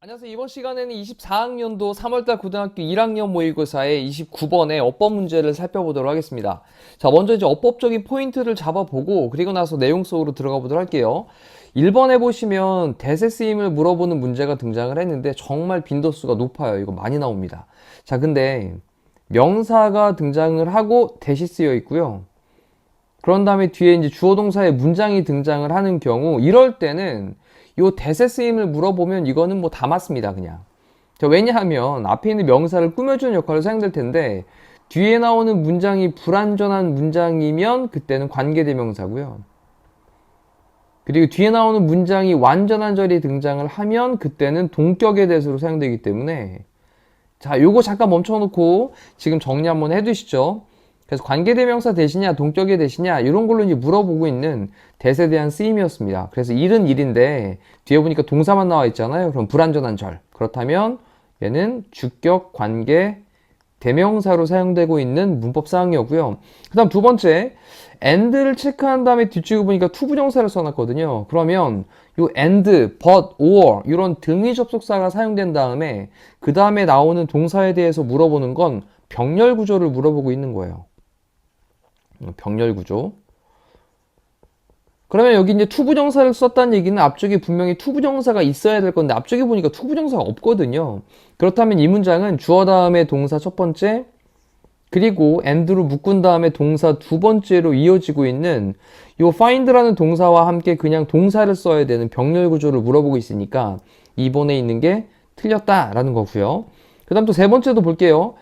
안녕하세요. 이번 시간에는 24학년도 3월달 고등학교 1학년 모의고사의 29번의 어법 문제를 살펴보도록 하겠습니다. 자, 먼저 이제 어법적인 포인트를 잡아보고 그리고 나서 내용 속으로 들어가 보도록 할게요. 1번에 보시면 대세 쓰임을 물어보는 문제가 등장을 했는데 정말 빈도수가 높아요. 이거 많이 나옵니다. 자, 근데 명사가 등장을 하고 대시 쓰여 있고요. 그런 다음에 뒤에 이제 주어 동사의 문장이 등장을 하는 경우 이럴 때는 요 대세 쓰임을 물어보면 이거는 뭐 다 맞습니다 그냥 자, 왜냐하면 앞에 있는 명사를 꾸며주는 역할을 사용될 텐데 뒤에 나오는 문장이 불완전한 문장이면 그때는 관계대명사고요 그리고 뒤에 나오는 문장이 완전한 절이 등장을 하면 그때는 동격의 대수로 사용되기 때문에 자 요거 잠깐 멈춰놓고 지금 정리 한번 해두시죠 그래서 관계대명사 대시냐 동격의 대시냐 이런 걸로 이제 물어보고 있는 대세에 대한 쓰임이었습니다. 그래서 일은 일인데 뒤에 보니까 동사만 나와 있잖아요. 그럼 불완전한 절. 그렇다면 얘는 주격 관계 대명사로 사용되고 있는 문법 사항이었고요. 그다음 두 번째 and를 체크한 다음에 뒤쪽에 보니까 투부정사를 써놨거든요. 그러면 요 and, but, or 이런 등위 접속사가 사용된 다음에 그 다음에 나오는 동사에 대해서 물어보는 건 병렬 구조를 물어보고 있는 거예요. 병렬 구조. 그러면 여기 이제 투부정사를 썼다는 얘기는 앞쪽에 분명히 투부정사가 있어야 될 건데 앞쪽에 보니까 투부정사가 없거든요. 그렇다면 이 문장은 주어 다음에 동사 첫 번째 그리고 and로 묶은 다음에 동사 두 번째로 이어지고 있는 이 find라는 동사와 함께 그냥 동사를 써야 되는 병렬 구조를 물어보고 있으니까 2번에 있는 게 틀렸다라는 거고요. 그 다음 또 세 번째도 볼게요.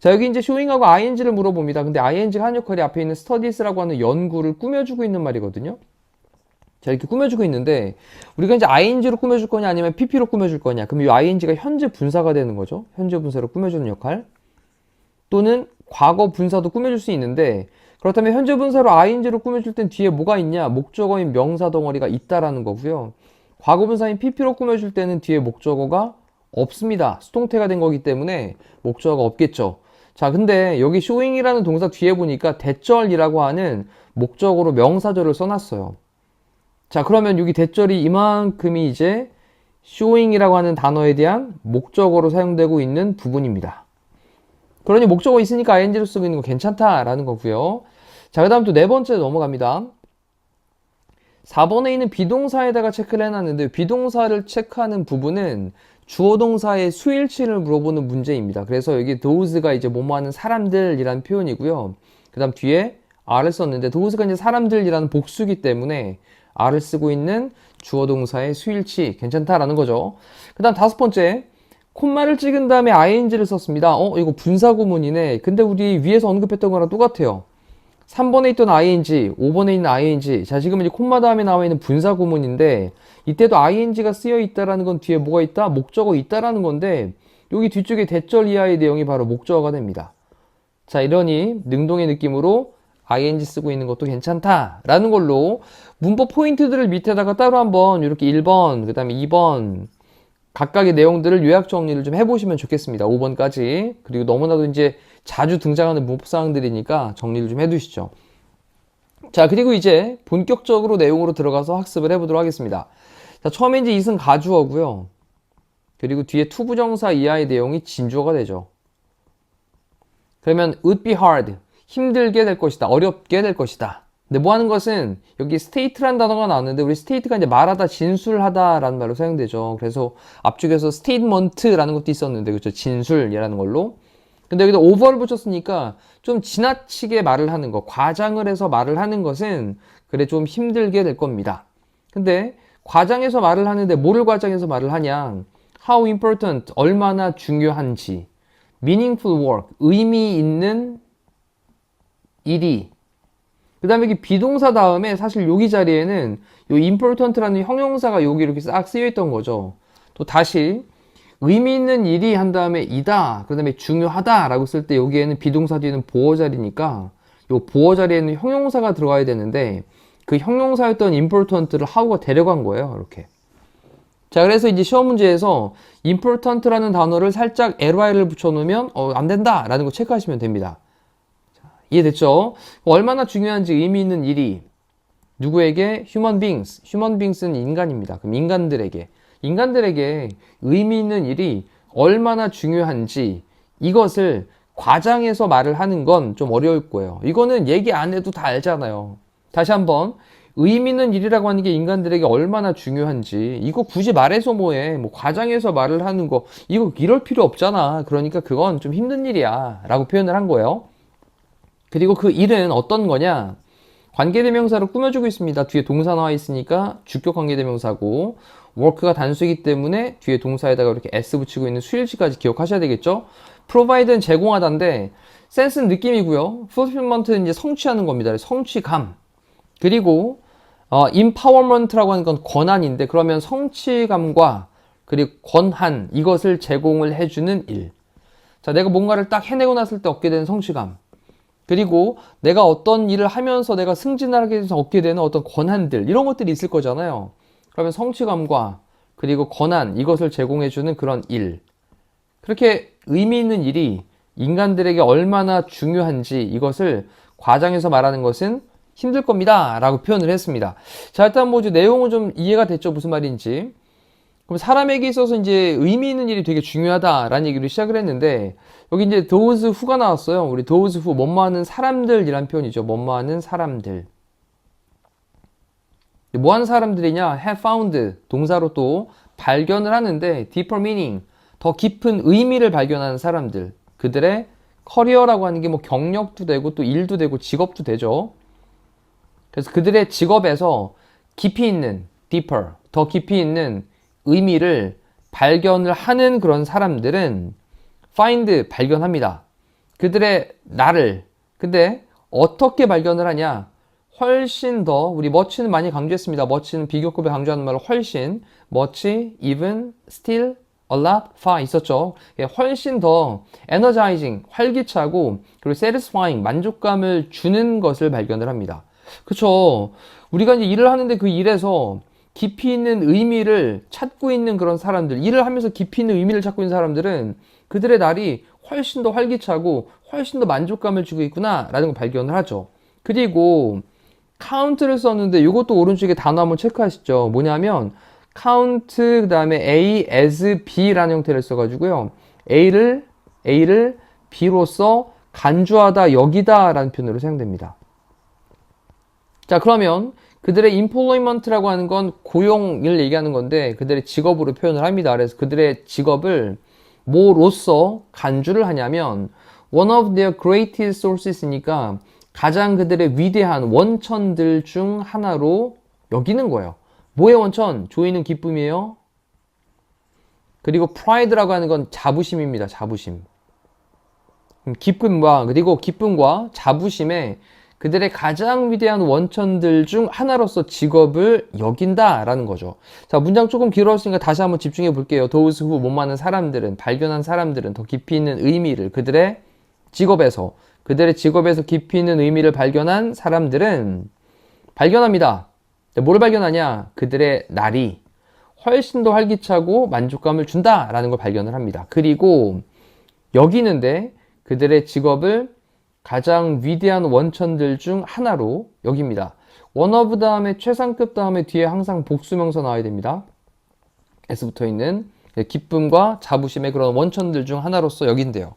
자, 여기 이제 showing하고 ing를 물어봅니다. 근데 ing가 한 역할이 앞에 있는 studies라고 하는 연구를 꾸며주고 있는 말이거든요. 자, 이렇게 꾸며주고 있는데, 우리가 이제 ing로 꾸며줄 거냐, 아니면 pp로 꾸며줄 거냐. 그럼 이 ing가 현재 분사가 되는 거죠. 현재 분사로 꾸며주는 역할. 또는 과거 분사도 꾸며줄 수 있는데, 그렇다면 현재 분사로 ing로 꾸며줄 땐 뒤에 뭐가 있냐? 목적어인 명사 덩어리가 있다라는 거고요. 과거 분사인 pp로 꾸며줄 때는 뒤에 목적어가 없습니다. 수동태가 된 거기 때문에 목적어가 없겠죠. 자, 근데 여기 showing이라는 동사 뒤에 보니까 대절이라고 하는 목적으로 명사절을 써놨어요. 자, 그러면 여기 대절이 이만큼이 이제 showing이라고 하는 단어에 대한 목적어로 사용되고 있는 부분입니다. 그러니 목적어 있으니까 ing로 쓰고 있는 거 괜찮다라는 거고요. 자, 그 다음 또 네 번째 넘어갑니다. 4번에 있는 비동사에다가 체크를 해놨는데 비동사를 체크하는 부분은 주어 동사의 수일치를 물어보는 문제입니다. 그래서 여기 those가 이제 뭐뭐 하는 사람들이라는 표현이고요. 그 다음 뒤에 are를 썼는데 those가 이제 사람들이라는 복수기 때문에 are를 쓰고 있는 주어 동사의 수일치 괜찮다라는 거죠. 그 다음 다섯 번째 콤마를 찍은 다음에 ing를 썼습니다. 어 이거 분사구문이네. 근데 우리 위에서 언급했던 거랑 똑같아요. 3번에 있던 ing, 5번에 있는 ing. 자, 지금 이제 콤마 다음에 나와 있는 분사 구문인데 이때도 ing가 쓰여 있다라는 건 뒤에 뭐가 있다? 목적어 있다라는 건데 여기 뒤쪽에 대절 이하의 내용이 바로 목적어가 됩니다. 자, 이러니 능동의 느낌으로 ing 쓰고 있는 것도 괜찮다라는 걸로 문법 포인트들을 밑에다가 따로 한번 이렇게 1번, 그 다음에 2번 각각의 내용들을 요약 정리를 좀 해보시면 좋겠습니다. 5번까지. 그리고 너무나도 이제 자주 등장하는 문법 사항들이니까 정리를 좀 해두시죠. 자, 그리고 이제 본격적으로 내용으로 들어가서 학습을 해보도록 하겠습니다. 자, 처음에 이제 이승 가주어고요. 그리고 뒤에 투부정사 이하의 내용이 진주어가 되죠. 그러면 would be hard. 힘들게 될 것이다. 어렵게 될 것이다. 근데 뭐 하는 것은 여기 state라는 단어가 나왔는데 우리 state가 이제 말하다 진술하다라는 말로 사용되죠. 그래서 앞쪽에서 statement라는 것도 있었는데 그렇죠. 진술이라는 걸로. 근데 여기다 over를 붙였으니까 좀 지나치게 말을 하는 거, 과장을 해서 말을 하는 것은 그래 좀 힘들게 될 겁니다. 근데 과장해서 말을 하는데 뭐를 과장해서 말을 하냐? How important, 얼마나 중요한지. meaningful work, 의미 있는 일이 그 다음에 여기 비동사 다음에 사실 여기 자리에는 이 important라는 형용사가 여기 이렇게 싹 쓰여 있던 거죠. 또 다시 의미 있는 일이 한 다음에 이다, 그 다음에 중요하다 라고 쓸 때 여기에는 비동사 뒤에는 보어 자리니까 이 보어 자리에는 형용사가 들어가야 되는데 그 형용사였던 important를 how가 데려간 거예요. 이렇게. 자, 그래서 이제 시험 문제에서 important라는 단어를 살짝 ly를 붙여놓으면 어, 안 된다 라는 거 체크하시면 됩니다. 자, 이해됐죠? 얼마나 중요한지 의미 있는 일이 누구에게? human beings. human beings는 인간입니다. 그럼 인간들에게. 인간들에게 의미 있는 일이 얼마나 중요한지 이것을 과장해서 말을 하는 건 좀 어려울 거예요. 이거는 얘기 안 해도 다 알잖아요. 다시 한번 의미 있는 일이라고 하는 게 인간들에게 얼마나 중요한지 이거 굳이 말해서 뭐해 뭐 과장해서 말을 하는 거 이거 이럴 필요 없잖아 그러니까 그건 좀 힘든 일이야 라고 표현을 한 거예요 그리고 그 일은 어떤 거냐? 관계대명사로 꾸며주고 있습니다. 뒤에 동사 나와 있으니까 주격 관계대명사고 work가 단수이기 때문에 뒤에 동사에다가 이렇게 s 붙이고 있는 수일치까지 기억하셔야 되겠죠? provide는 제공하다인데 sense는 느낌이고요. fulfillment는 이제 성취하는 겁니다. 성취감. 그리고 어, empowerment라고 하는 건 권한인데 그러면 성취감과 그리고 권한 이것을 제공을 해주는 일. 자, 내가 뭔가를 딱 해내고 났을 때 얻게 되는 성취감. 그리고 내가 어떤 일을 하면서 내가 승진하게 돼서 얻게 되는 어떤 권한들 이런 것들이 있을 거잖아요. 그러면 성취감과 그리고 권한 이것을 제공해주는 그런 일. 그렇게 의미 있는 일이 인간들에게 얼마나 중요한지 이것을 과장해서 말하는 것은 힘들 겁니다. 라고 표현을 했습니다. 자, 일단 뭐 내용은 좀 이해가 됐죠. 무슨 말인지. 그럼 사람에게 있어서 이제 의미 있는 일이 되게 중요하다라는 얘기를 시작을 했는데, 여기 이제 those who가 나왔어요. 우리 those who, 뭐뭐 하는 사람들이란 표현이죠. 뭐뭐 하는 사람들. 뭐 하는 사람들이냐? have found, 동사로 또 발견을 하는데, deeper meaning, 더 깊은 의미를 발견하는 사람들. 그들의 커리어라고 하는 게 뭐 경력도 되고 또 일도 되고 직업도 되죠. 그래서 그들의 직업에서 깊이 있는 deeper, 더 깊이 있는 의미를 발견을 하는 그런 사람들은 find 발견합니다. 그들의 나를 근데 어떻게 발견을 하냐? 훨씬 더 우리 머치는 많이 강조했습니다. 머치는 비교급에 강조하는 말로 훨씬 머치, even, still, a lot, far 있었죠. 훨씬 더 energizing, 활기차고 그리고 satisfying, 만족감을 주는 것을 발견을 합니다. 그쵸. 우리가 이제 일을 하는데 그 일에서 깊이 있는 의미를 찾고 있는 그런 사람들, 일을 하면서 깊이 있는 의미를 찾고 있는 사람들은 그들의 날이 훨씬 더 활기차고 훨씬 더 만족감을 주고 있구나 라는 걸 발견을 하죠. 그리고 count를 썼는데 이것도 오른쪽에 단어 한번 체크하시죠. 뭐냐면 count 그 다음에 A as B라는 형태를 써가지고요. A를 A를 B로서 간주하다 여기다 라는 표현으로 사용됩니다. 자, 그러면 그들의 employment라고 하는 건 고용을 얘기하는 건데 그들의 직업으로 표현을 합니다. 그래서 그들의 직업을 뭐로서 간주를 하냐면 one of their greatest sources니까 가장 그들의 위대한 원천들 중 하나로 여기는 거예요. 뭐의 원천? 조이는 기쁨이에요. 그리고 pride라고 하는 건 자부심입니다. 자부심. 기쁨과 그리고 기쁨과 자부심에 그들의 가장 위대한 원천들 중 하나로서 직업을 여긴다라는 거죠. 자, 문장 조금 길었으니까 다시 한번 집중해 볼게요. those who 못 많은 사람들은, 발견한 사람들은 더 깊이 있는 의미를 그들의 직업에서, 그들의 직업에서 깊이 있는 의미를 발견한 사람들은 발견합니다. 뭘 발견하냐? 그들의 날이 훨씬 더 활기차고 만족감을 준다라는 걸 발견을 합니다. 그리고 여기는데 그들의 직업을 가장 위대한 원천들 중 하나로 여깁니다. 원어브 다음에 최상급 다음에 뒤에 항상 복수명사 나와야 됩니다. S 붙어 있는 기쁨과 자부심의 그런 원천들 중 하나로서 여긴대요.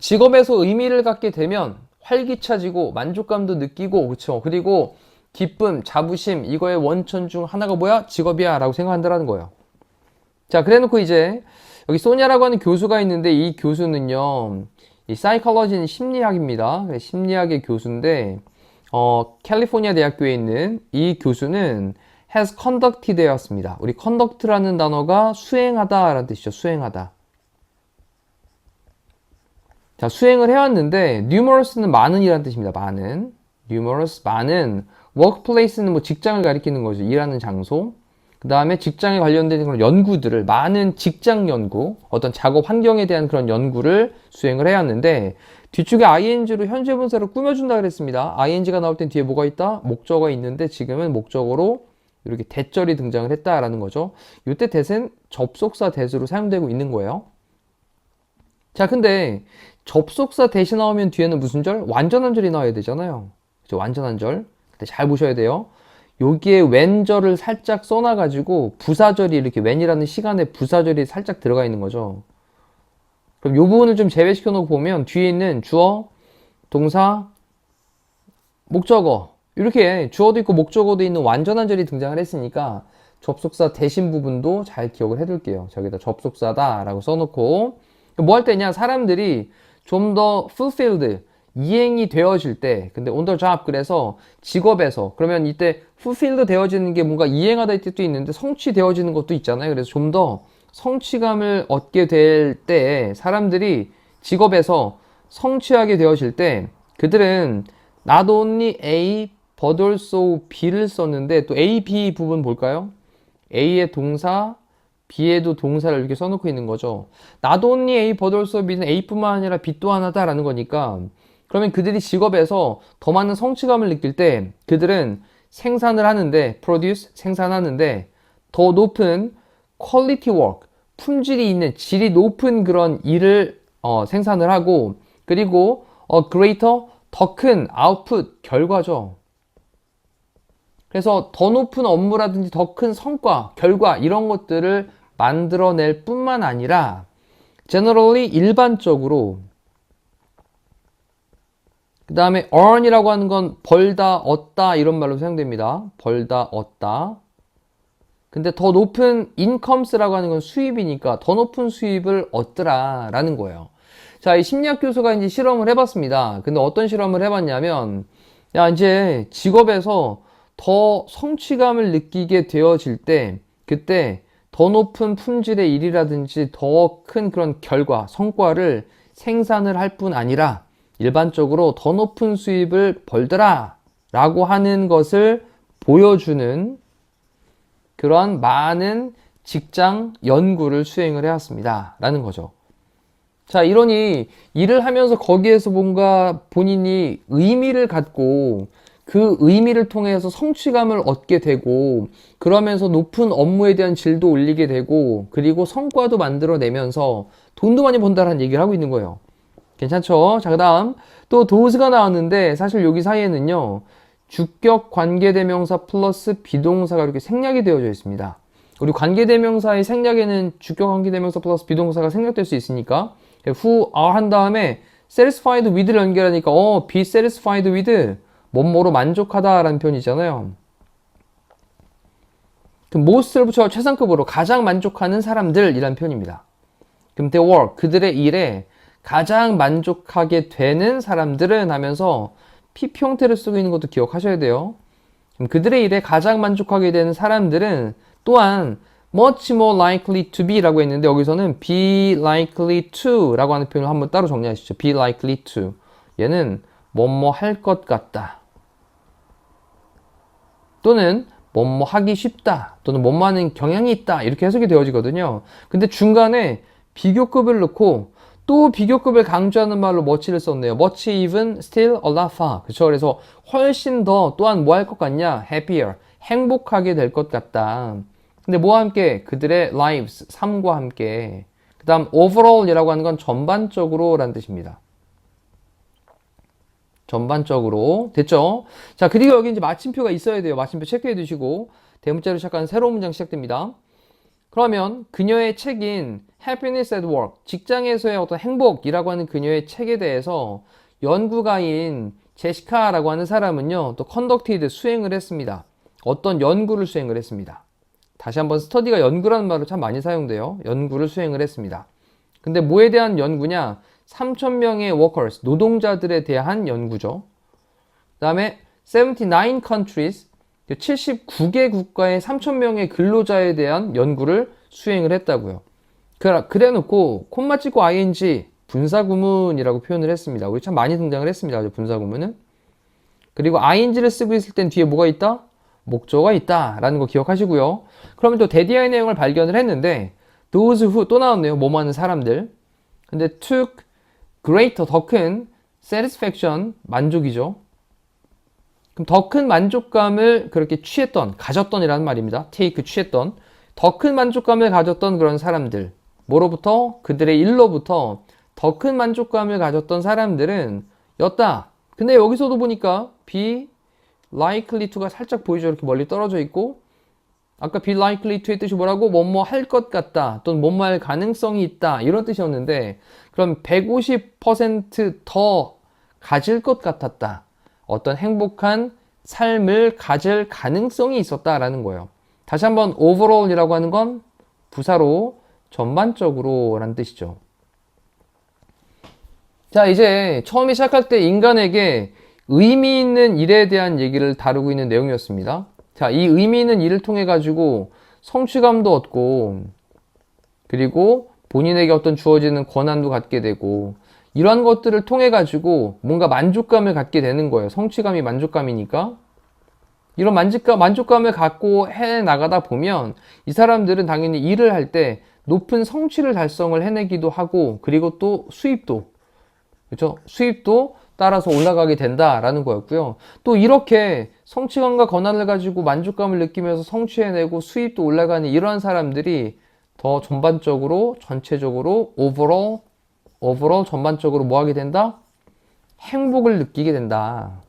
직업에서 의미를 갖게 되면 활기차지고 만족감도 느끼고 그렇죠. 그리고 기쁨, 자부심 이거의 원천 중 하나가 뭐야? 직업이야 라고 생각한다는 거예요. 자, 그래 놓고 이제 여기 소니아라고 하는 교수가 있는데 이 교수는요. 이 사이콜로지는 심리학입니다. 심리학의 교수인데 어, 캘리포니아 대학교에 있는 이 교수는 has conducted 되었습니다. 우리 conduct라는 단어가 수행하다 라는 뜻이죠. 수행하다. 자, 수행을 해왔는데 numerous는 많은 이라는 뜻입니다. 많은. numerous 많은 workplace는 뭐 직장을 가리키는 거죠. 일하는 장소. 그 다음에 직장에 관련된 그런 연구들을 많은 직장 연구, 어떤 작업 환경에 대한 그런 연구를 수행을 해왔는데 뒤쪽에 ing로 현재 분사를 꾸며준다 그랬습니다. ing가 나올 땐 뒤에 뭐가 있다? 목적어가 있는데 지금은 목적어로 이렇게 대절이 등장을 했다라는 거죠. 이때 대는 접속사 대수로 사용되고 있는 거예요. 자, 근데 접속사 대신 나오면 뒤에는 무슨 절? 완전한 절이 나와야 되잖아요. 그죠? 완전한 절. 근데 잘 보셔야 돼요. 여기에 웬절을 살짝 써놔가지고 부사절이 이렇게 웬이라는 시간에 부사절이 살짝 들어가 있는 거죠. 그럼 이 부분을 좀 제외시켜 놓고 보면 뒤에 있는 주어, 동사, 목적어 이렇게 주어도 있고 목적어도 있는 완전한 절이 등장을 했으니까 접속사 대신 부분도 잘 기억을 해둘게요. 저기다 접속사다 라고 써놓고 뭐 할 때냐 사람들이 좀 더 fulfilled 이행이 되어질 때 근데 on the 그래서 직업에서 그러면 이때 fulfilled 되어지는 게 뭔가 이행하다 이 뜻도 있는데 성취되어지는 것도 있잖아요. 그래서 좀 더 성취감을 얻게 될 때 사람들이 직업에서 성취하게 되어질 때 그들은 not only A but also B를 썼는데 또 A, B 부분 볼까요? A의 동사, B에도 동사를 이렇게 써놓고 있는 거죠. not only A but also B는 A뿐만 아니라 B 또 하나다라는 거니까 그러면 그들이 직업에서 더 많은 성취감을 느낄 때 그들은 생산을 하는데 produce 생산하는데 더 높은 quality work 품질이 있는 질이 높은 그런 일을 어, 생산을 하고 그리고 어, greater 더큰 output 결과죠. 그래서 더 높은 업무라든지 더 큰 성과, 결과 이런 것들을 만들어낼 뿐만 아니라 generally 일반적으로 그 다음에 earn이라고 하는 건 벌다, 얻다 이런 말로 사용됩니다. 벌다, 얻다. 근데 더 높은 incomes라고 하는 건 수입이니까 더 높은 수입을 얻더라 라는 거예요. 자, 이 심리학 교수가 이제 실험을 해봤습니다. 근데 어떤 실험을 해봤냐면, 야, 이제 직업에서 더 성취감을 느끼게 되어질 때, 그때 더 높은 품질의 일이라든지 더 큰 그런 결과, 성과를 생산을 할 뿐 아니라 일반적으로 더 높은 수입을 벌더라 라고 하는 것을 보여주는 그런 많은 직장 연구를 수행을 해왔습니다. 라는 거죠. 자, 이러니 일을 하면서 거기에서 뭔가 본인이 의미를 갖고 그 의미를 통해서 성취감을 얻게 되고 그러면서 높은 업무에 대한 질도 올리게 되고 그리고 성과도 만들어내면서 돈도 많이 번다라는 얘기를 하고 있는 거예요. 괜찮죠? 자, 그 다음 또 도스가 나왔는데 사실 여기 사이에는요 주격 관계대명사 플러스 비동사가 이렇게 생략이 되어져 있습니다. 우리 관계대명사의 생략에는 주격 관계대명사 플러스 비동사가 생략될 수 있으니까 who are 한 다음에 satisfied with를 연결하니까 어 be satisfied with 뭐뭐로 만족하다라는 표현이잖아요. 그럼 most를 붙여 최상급으로 가장 만족하는 사람들이란 표현입니다. 그럼 their work 그들의 일에 가장 만족하게 되는 사람들은 하면서 PP 형태를 쓰고 있는 것도 기억하셔야 돼요. 그들의 일에 가장 만족하게 되는 사람들은 또한 much more likely to be 라고 했는데 여기서는 be likely to 라고 하는 표현을 한번 따로 정리하시죠. be likely to. 얘는 뭐뭐 할 것 같다. 또는 뭐뭐 하기 쉽다. 또는 뭐뭐 하는 경향이 있다. 이렇게 해석이 되어지거든요. 근데 중간에 비교급을 넣고 또 비교급을 강조하는 말로 much를 썼네요. much even still a lot far. 그쵸? 그래서 훨씬 더 또한 뭐 할 것 같냐? happier. 행복하게 될 것 같다. 근데 뭐와 함께? 그들의 lives, 삶과 함께. 그 다음 overall이라고 하는 건 전반적으로 라는 뜻입니다. 전반적으로. 됐죠? 자, 그리고 여기 이제 마침표가 있어야 돼요. 마침표 체크해 두시고 대문자로 시작하는 새로운 문장 시작됩니다. 그러면 그녀의 책인 Happiness at Work, 직장에서의 어떤 행복이라고 하는 그녀의 책에 대해서 연구가인 제시카라고 하는 사람은요, 또 컨덕티드 수행을 했습니다. 어떤 연구를 수행을 했습니다. 다시 한번 스터디가 연구라는 말로 참 많이 사용돼요. 연구를 수행을 했습니다. 근데 뭐에 대한 연구냐? 3,000명의 workers, 노동자들에 대한 연구죠. 그 다음에 79 countries, 79개 국가의 3,000명의 근로자에 대한 연구를 수행을 했다고요. 그래 놓고 콤마 찍고 ing 분사구문이라고 표현을 했습니다. 우리 참 많이 등장을 했습니다. 분사구문은. 그리고 ing를 쓰고 있을 땐 뒤에 뭐가 있다? 목조가 있다 라는 거 기억하시고요. 그러면 또 데디아의 내용을 발견을 했는데 those who 또 나왔네요. 뭐뭐 하는 사람들. 근데 took greater 더 큰 satisfaction 만족이죠. 그럼 더 큰 만족감을 그렇게 취했던 가졌던이라는 말입니다. take 취했던 더 큰 만족감을 가졌던 그런 사람들 뭐로부터 그들의 일로부터 더 큰 만족감을 가졌던 사람들은 였다. 근데 여기서도 보니까 be likely to가 살짝 보이죠. 이렇게 멀리 떨어져 있고 아까 be likely to의 뜻이 뭐라고? 뭐뭐 할 것 같다 또는 뭐뭐 할 가능성이 있다 이런 뜻이었는데 그럼 150%더 가질 것 같았다. 어떤 행복한 삶을 가질 가능성이 있었다라는 거예요. 다시 한번 overall이라고 하는 건 부사로 전반적으로 라는 뜻이죠. 자, 이제 처음에 시작할 때 인간에게 의미 있는 일에 대한 얘기를 다루고 있는 내용이었습니다. 자, 이 의미 있는 일을 통해 가지고 성취감도 얻고, 그리고 본인에게 어떤 주어지는 권한도 갖게 되고, 이러한 것들을 통해 가지고 뭔가 만족감을 갖게 되는 거예요. 성취감이 만족감이니까. 이런 만족감, 만족감을 갖고 해 나가다 보면 이 사람들은 당연히 일을 할 때 높은 성취를 달성을 해내기도 하고, 그리고 또 수입도, 그렇죠? 수입도 따라서 올라가게 된다라는 거였고요. 또 이렇게 성취감과 권한을 가지고 만족감을 느끼면서 성취해내고 수입도 올라가는 이러한 사람들이 더 전반적으로 전체적으로 overall overall 전반적으로 뭐 하게 된다? 행복을 느끼게 된다.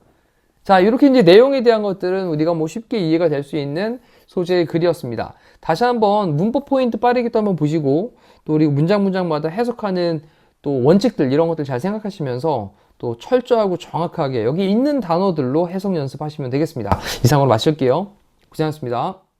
자, 이렇게 이제 내용에 대한 것들은 우리가 뭐 쉽게 이해가 될 수 있는 소재의 글이었습니다. 다시 한번 문법 포인트 빠르게 또 한번 보시고 또 우리 문장 문장마다 해석하는 또 원칙들 이런 것들 잘 생각하시면서 또 철저하고 정확하게 여기 있는 단어들로 해석 연습하시면 되겠습니다. 이상으로 마칠게요. 고생하셨습니다.